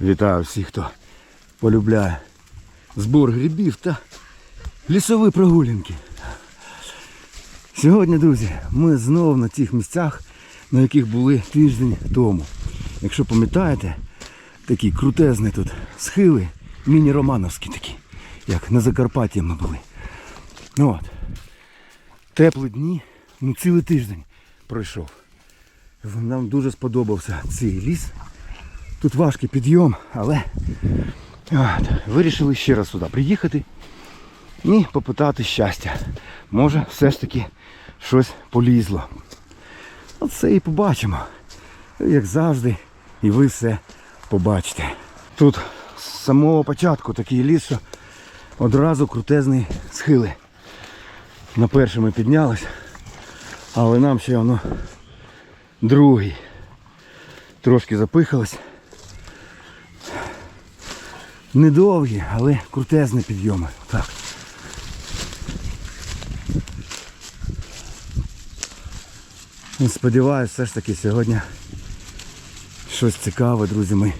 Вітаю всіх, хто полюбляє збор грибів та лісові прогулянки. Сьогодні, друзі, ми знову на тих місцях, на яких були тиждень тому. Якщо пам'ятаєте, такі крутезні тут схили, міні-романовські такі, як на Закарпатті ми були. Ну От. Теплі дні, ну цілий тиждень пройшов. Нам дуже сподобався цей ліс. Тут важкий підйом, але от, вирішили ще раз сюди приїхати і попитати щастя. Може все ж таки щось полізло. Оце і побачимо. Як завжди, і ви все побачите. Тут з самого початку такий ліс, що одразу крутезні схили. На перший ми піднялись, але нам ще воно другий. Трошки запихались. Недовгі, але крутезні підйоми. Так. Ну, Сподіваюсь, все ж таки сьогодні щось цікаве, друзі, ми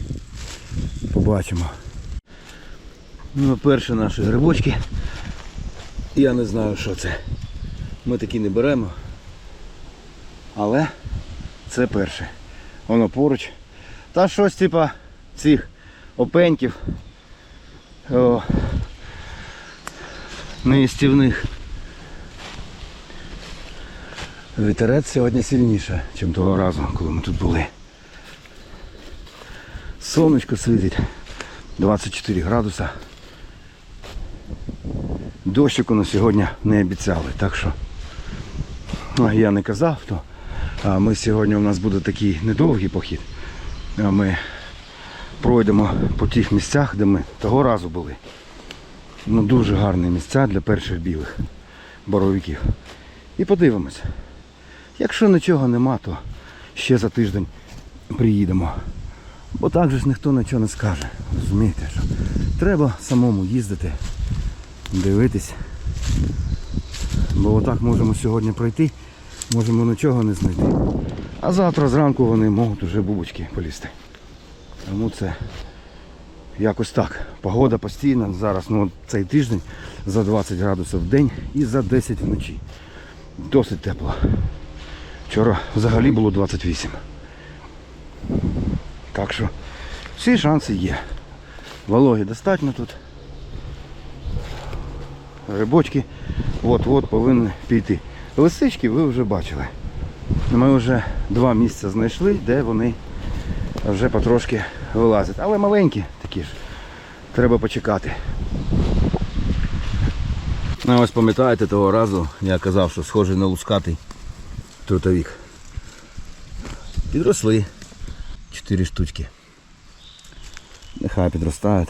побачимо. Ну, перші наші грибочки. Я не знаю, що це. Ми такі не беремо. Але це перше. Воно поруч. Та щось типа цих опеньків. О, неїстівних. Вітерець сьогодні сильніше, ніж того разу, коли ми тут були. Сонечко світить 24 градуса. Дощику на сьогодні не обіцяли, так що я не казав, то ми сьогодні у нас буде такий недовгий похід. Ми пройдемо по тих місцях, де ми того разу були. Ну, дуже гарні місця для перших білих боровиків. І подивимося. Якщо нічого нема, то ще за тиждень приїдемо. Бо так же ж ніхто нічого не скаже. Розумієте, що треба самому їздити, дивитись. Бо отак можемо сьогодні пройти, можемо нічого не знайти. А завтра зранку вони можуть вже бубочки полізти. Тому це якось так. Погода постійна. Зараз ну, цей тиждень за 20 градусів в день і за 10 вночі. Досить тепло. Вчора взагалі було 28. Так що всі шанси є. Вологи достатньо тут. Рибочки от-от повинні піти. Лисички ви вже бачили. Ми вже два місця знайшли, де вони вже потрошки вилазять. Але маленькі такі ж. Треба почекати. Ну, ось пам'ятаєте того разу, я казав, що схожий на лускатий трутовік. Підросли. Чотири штучки. Нехай підростають.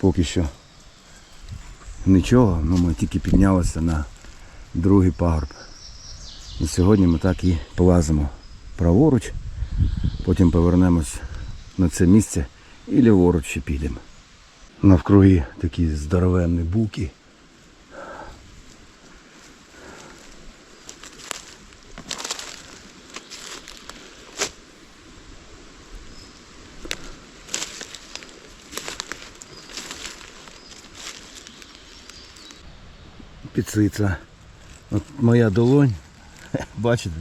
Поки що нічого, ну ми тільки піднялися на другий пагорб. І сьогодні ми так і полазимо праворуч, потім повернемось на це місце і ліворуч ще підемо. Навкруги такі здоровенні буки. Підсиця. От моя долонь, бачите,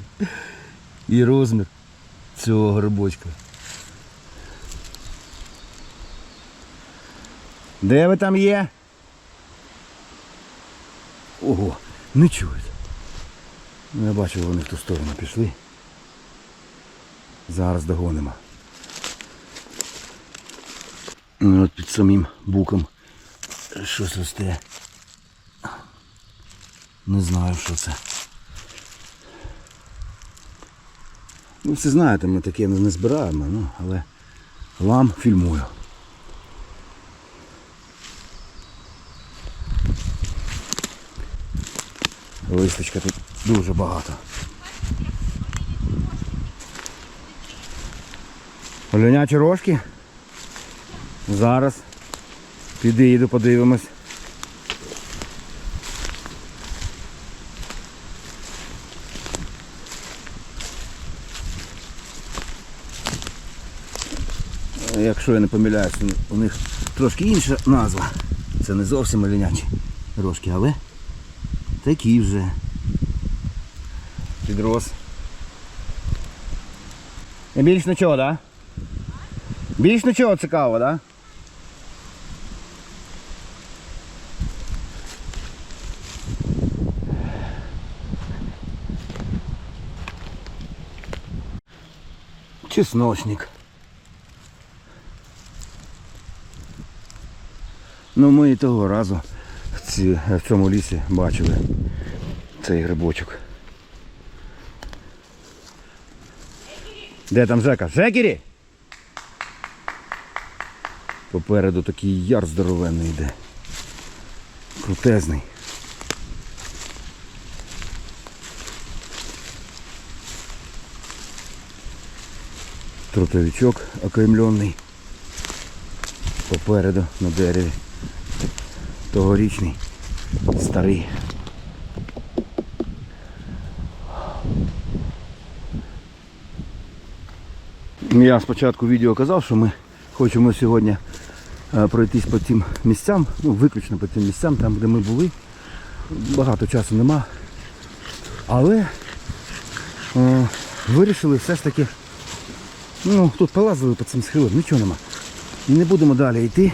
і розмір цього грибочка. Де ви там є? Ого, не чують. Ну, Я бачу, вони в ту сторону пішли. Зараз догонимо. Ну, От під самим буком щось росте. Не знаю, що це. Ну, всі знаєте, ми таке не збираємо, ну, але вам фільмую. Листочка тут дуже багато. Оленячі рожки. Зараз. Підійду, подивимось. Якщо я не помиляюсь, у них трошки інша назва. Це не зовсім оленячі рожки, але такі вже. Підрос. Більш нічого, так? Да? Більш нічого цікавого, так? Да? Чесночник. Ну ми і того разу в, цьому лісі бачили цей грибочок. Де там Жека? Жекері! Попереду такий яр здоровенний йде. Крутезний. Трутовичок окаймлений. Попереду на дереві. Тогорічний. Старий. Я спочатку відео казав, що ми хочемо сьогодні е, пройтись по цим місцям, ну виключно по цим місцям, там де ми були. Багато часу нема. Але е, вирішили все ж таки, ну тут полазили по цим схилам, нічого нема. І не будемо далі йти.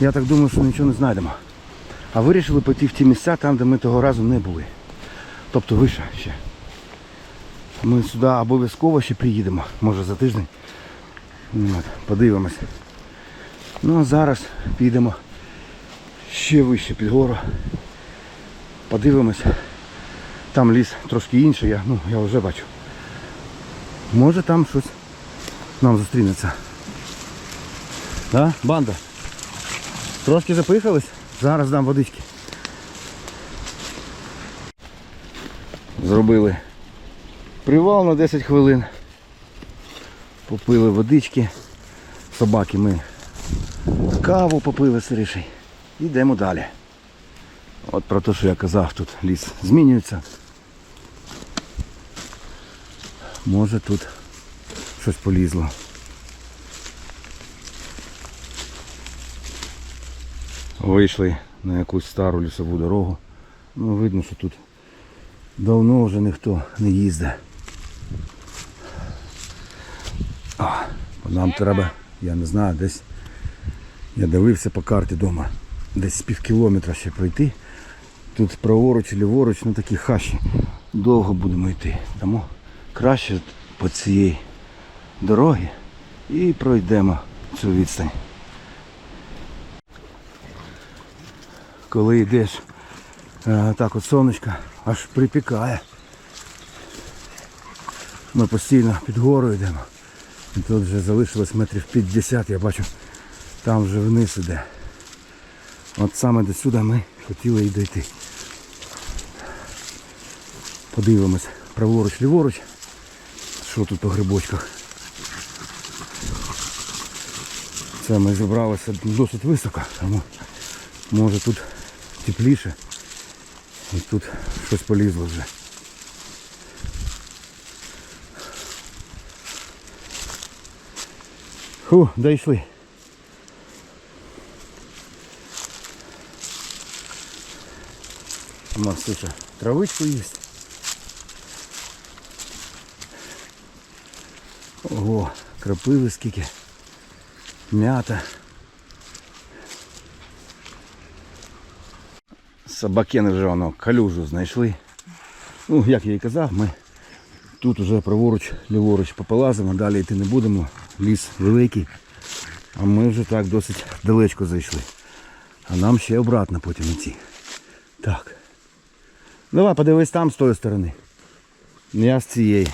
Я так думаю, що нічого не знайдемо. А вирішили пойти в ті місця там, де ми того разу не були. Тобто вище ще. Ми сюди обов'язково ще приїдемо, може за тиждень. От, подивимось. Ну а зараз підемо ще вище під гору. Подивимось. Там ліс трошки інший, я, ну, я вже бачу. Може там щось нам зустрінеться. Да? Банда? Трошки запихались? Зараз дам водички. Зробили привал на 10 хвилин. Попили водички. Собаки ми каву попили сиріший. Йдемо далі. От про те, що я казав, тут ліс змінюється. Може тут щось полізло. Вийшли на якусь стару лісову дорогу. Ну, видно, що тут давно вже ніхто не їздить. А, нам треба, я не знаю, десь я дивився по карті вдома, десь з пів кілометра ще пройти. Тут праворуч і ліворуч, ну такі хащі. Довго будемо йти. Тому краще по цієї дороги і пройдемо цю відстань. Коли йдеш е, так от сонечко, аж припікає. Ми постійно під гору йдемо. І тут вже залишилось метрів 50, я бачу, там вже вниз іде. От саме до сюди ми хотіли і дойти. Подивимось праворуч, ліворуч. Що тут по грибочках. Це ми зібралися досить високо, тому може тут тепліше. І тут щось полізло вже. Фу, дійшли. Нас ще травичку є. Ого, крапиви скільки. М'ята. Собакени вже воно калюжу знайшли. Ну, як я і казав, ми тут вже праворуч, ліворуч пополазимо, далі йти не будемо. Ліс великий. А ми вже так досить далечко зайшли. А нам ще обратно потім йти. Так. Давай подивись там з тої сторони. Я з цієї.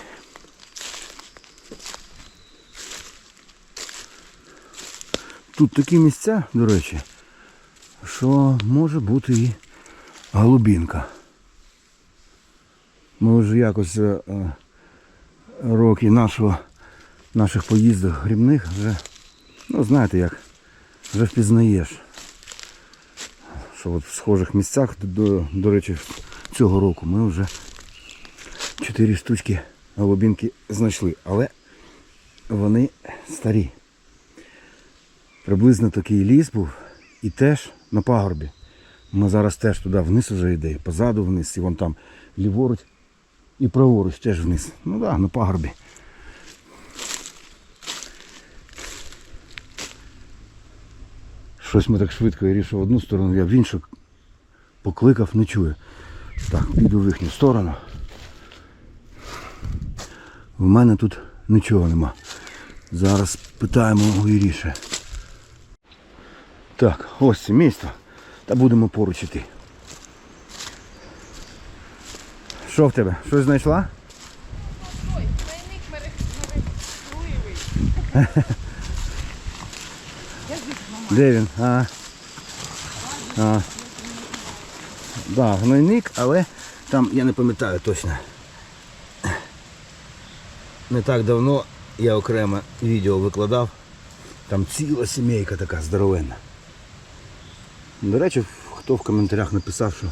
Тут такі місця, до речі, що може бути і голубінка. Ми вже якось е, е, роки нашого, наших поїздок грибних вже, ну знаєте як, вже впізнаєш. Що от в схожих місцях, до, до речі, цього року ми вже чотири штучки голубінки знайшли, але вони старі. Приблизно такий ліс був і теж на пагорбі. Ми зараз теж туди вниз вже йде, позаду вниз, і вон там ліворуч і праворуч теж вниз. Ну так, да, на пагорбі. Щось ми так швидко я рішив в одну сторону, я в іншу покликав, не чую. Так, піду в їхню сторону. В мене тут нічого нема. Зараз питаємо у Іріші. Так, ось це місто. Та будемо поруч іти. Що в тебе? Щось знайшла? Ой, двойник мерехтуєвий. Де він? А. А. Да, гнойник, але там я не пам'ятаю точно. Не так давно я окремо відео викладав. Там ціла сімейка така здоровенна. До речі, хто в коментарях написав, що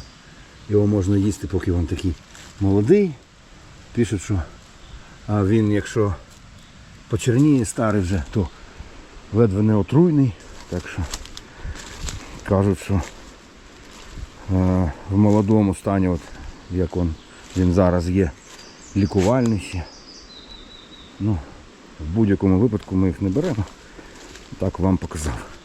його можна їсти, поки він такий молодий. Пишуть, що він, якщо почерніє старий вже, то ледве не отруйний. Так що кажуть, що е, в молодому стані, от як он, він зараз є, лікувальний. Ну, в будь-якому випадку ми їх не беремо. Так вам показав.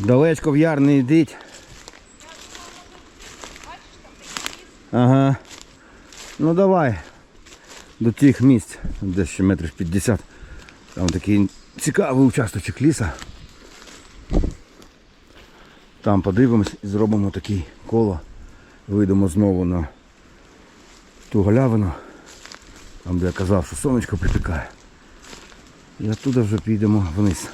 Далечко в яр не йдіть. Ага. Ну давай. До тих місць, десь ще метрів 50. Там такий цікавий участочок ліса. Там подивимось і зробимо такий коло. Вийдемо знову на ту галявину, там де я казав, що сонечко припікає. І оттуда вже підемо вниз.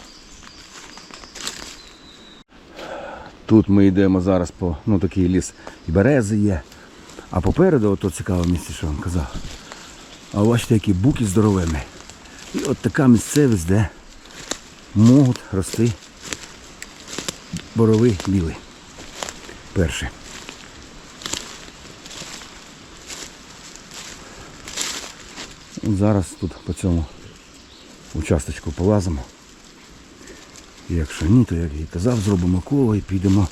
Тут ми йдемо зараз по ну такий ліс і берези є. А попереду ото цікаве місце, що вам казав. А бачите, які буки здоровенні. І от така місцевість, де можуть рости боровий білий. Перший. Зараз тут по цьому участочку полазимо. Якщо ні, то як і казав, зробимо коло і підемо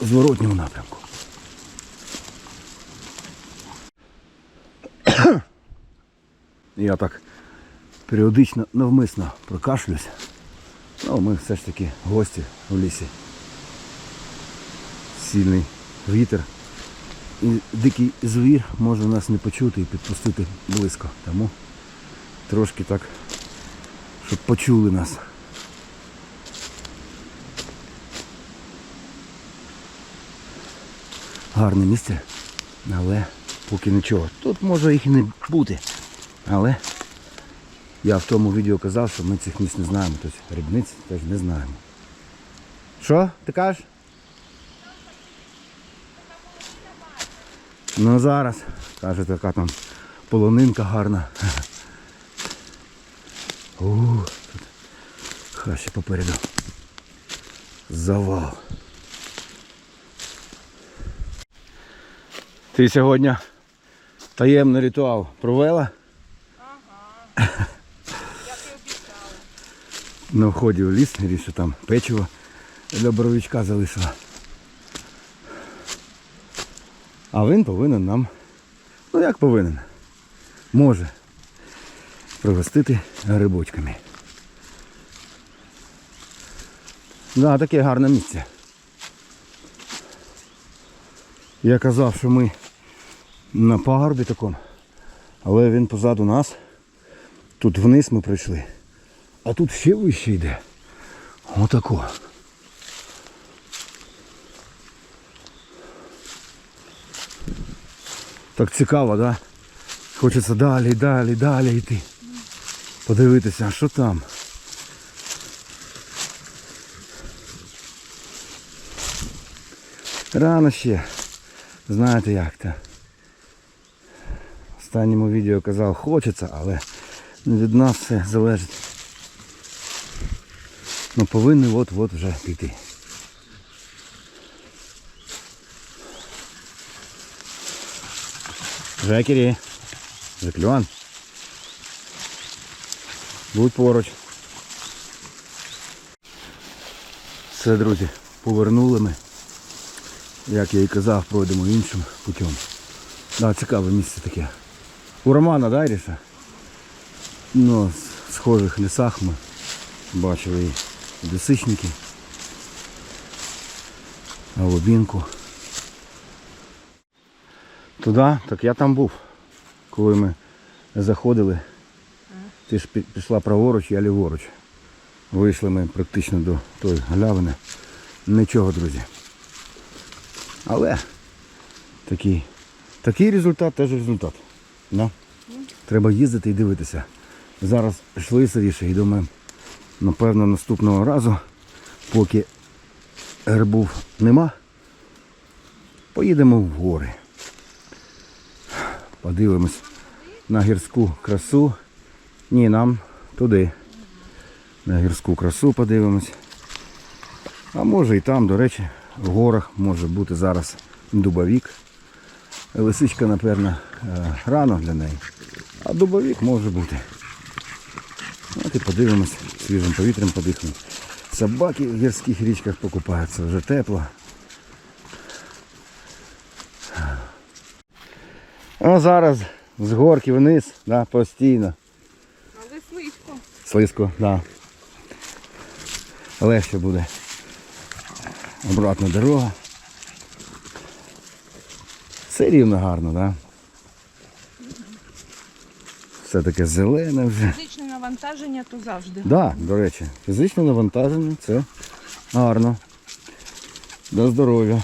в зворотньому напрямку. Я так періодично навмисно прокашлюсь. Ну, ми все ж таки гості в лісі. Сильний вітер. І дикий звір може нас не почути і підпустити близько. Тому трошки так, щоб почули нас. Гарне місце, але поки нічого. Тут може їх і не бути. Але я в тому відео казав, що ми цих місць не знаємо, тобто рибниць теж не знаємо. Що? Ти кажеш? Ну зараз, каже, така там полонинка гарна. У, тут хащі попереду. Завал. Ти сьогодні таємний ритуал провела? Як і обіцяла. На вході в ліс, що там печиво для боровичка залишила. А він повинен нам, ну як повинен, може пригостити грибочками. Да, таке гарне місце. Я казав, що ми на пагорбі такому, але він позаду нас. Тут вниз ми прийшли. А тут ще вище йде. Отако. Так цікаво, да? Хочеться далі, далі, далі йти. Подивитися, а що там. Рано ще. Знаєте як то. Останньому відео казав хочеться, але від нас все залежить. Ну повинні от-от вже піти. Жекері. Жеклюан. Будь поруч. Все, друзі, повернули ми. Як я і казав, пройдемо іншим путем. Да, цікаве місце таке. У Романа, да, Іріша? Ну, в схожих лісах ми бачили і лісичники. Голубінку. Туди, так я там був, коли ми заходили. Ти ж пішла праворуч, я ліворуч. Вийшли ми практично до тої галявини. Нічого, друзі. Але такий, такий результат теж результат. Да? Треба їздити і дивитися. Зараз йшли сиріше і думаю, напевно, наступного разу, поки грибів нема, поїдемо в гори. Подивимось на гірську красу. Ні, нам туди. На гірську красу подивимось. А може і там, до речі, в горах може бути зараз дубовік. Лисичка, напевно, е, рано для неї. А дубовік може бути. От і подивимось, свіжим повітрям подихнемо. Собаки в гірських річках покупаються, вже тепло. А зараз з горки вниз, да, постійно. Але слизько. Слизько, да. Легше буде. Обратна дорога. Все рівно гарно, да? Все таке зелене вже. Фізичне навантаження то завжди. Да, до речі, фізичне навантаження це гарно. До здоров'я.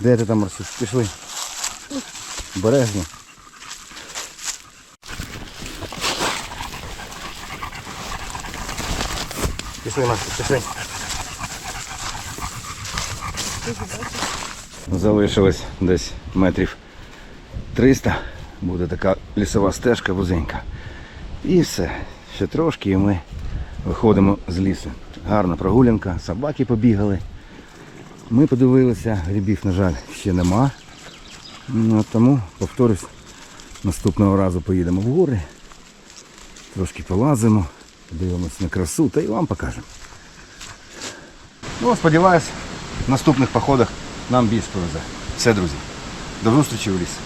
Де ти там Марсюш? Пішли. Бережно. Пішли, Марсюш, пішли. Залишилось десь метрів 300 буде така лісова стежка вузенька. І все. Ще трошки і ми виходимо з лісу. Гарна прогулянка, собаки побігали. Ми подивилися, грибів, на жаль, ще нема. Ну, тому, повторюсь, наступного разу поїдемо в гори, трошки полазимо, подивимось на красу та й вам покажемо. Ну, сподіваюсь, в наступних походах нам більш повезе. Все, друзі. До зустрічі в лісі.